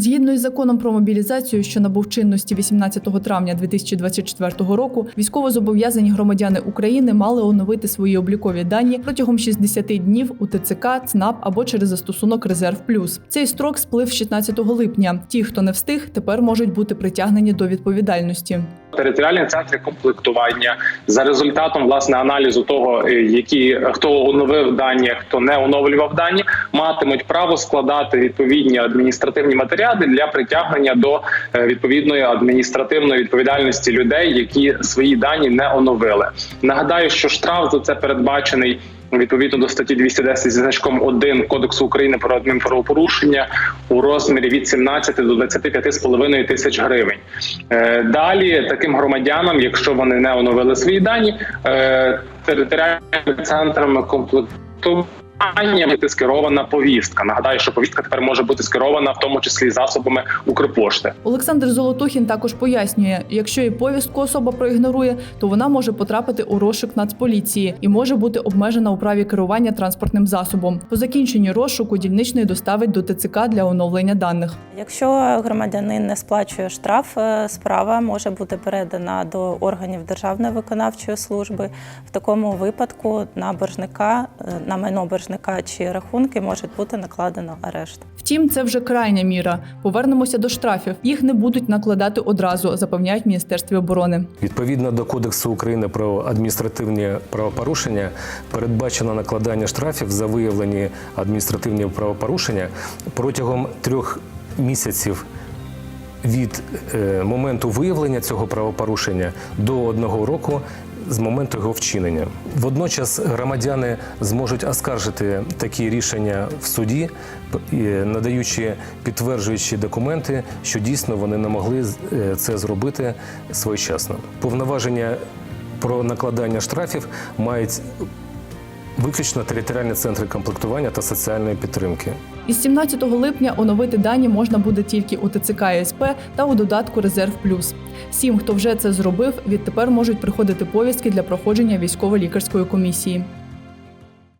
Згідно із законом про мобілізацію, що набув чинності 18 травня 2024 року, військовозобов'язані громадяни України мали оновити свої облікові дані протягом 60 днів у ТЦК, ЦНАП або через застосунок Резерв Плюс. Цей строк сплив 16 липня. Ті, хто не встиг, тепер можуть бути притягнені до відповідальності. Територіальні центри комплектування за результатом власне аналізу того, е, які хто оновив дані, хто не оновлював дані, матимуть право складати відповідні адміністративні матеріали для притягнення до е, відповідної адміністративної відповідальності людей, які свої дані не оновили. Нагадаю, що штраф за це передбачений. Відповідно до статті 210 зі значком 1 Кодексу України про адмінправопорушення у розмірі від 17 до 25,5 тисяч гривень. Е, Далі таким громадянам, якщо вони не оновили свої дані, територіальним територіальними центрами комплектування буде скерована повістка. Нагадаю, що повістка тепер може бути скерована в тому числі засобами Укрпошти. Олександр Золотухін також пояснює, якщо і повістку особа проігнорує, то вона може потрапити у розшук Нацполіції і може бути обмежена у праві керування транспортним засобом. По закінченні розшуку дільничний доставить до ТЦК для оновлення даних. Якщо громадянин не сплачує штраф, е, справа може бути передана до органів Державної виконавчої служби. В такому випадку на боржника, е, на майно боржника чи рахунки може бути накладено арешт. Втім, це вже крайня міра. Повернемося до штрафів. Їх не будуть накладати одразу, запевняють в Міністерстві оборони. Відповідно до Кодексу України про адміністративні правопорушення передбачено накладання штрафів за виявлені адміністративні правопорушення протягом трьох місяців від е, моменту виявлення цього правопорушення до одного року з моменту його вчинення. Водночас громадяни зможуть оскаржити такі рішення в суді, надаючи підтверджуючі документи, що дійсно вони не могли е, це зробити своєчасно. Повноваження про накладання штрафів мають виключно територіальні центри комплектування та соціальної підтримки. Із 17 липня оновити дані можна буде тільки у ТЦК СП та у додатку Резерв Плюс. Всім, хто вже це зробив, відтепер можуть приходити повістки для проходження військово-лікарської комісії.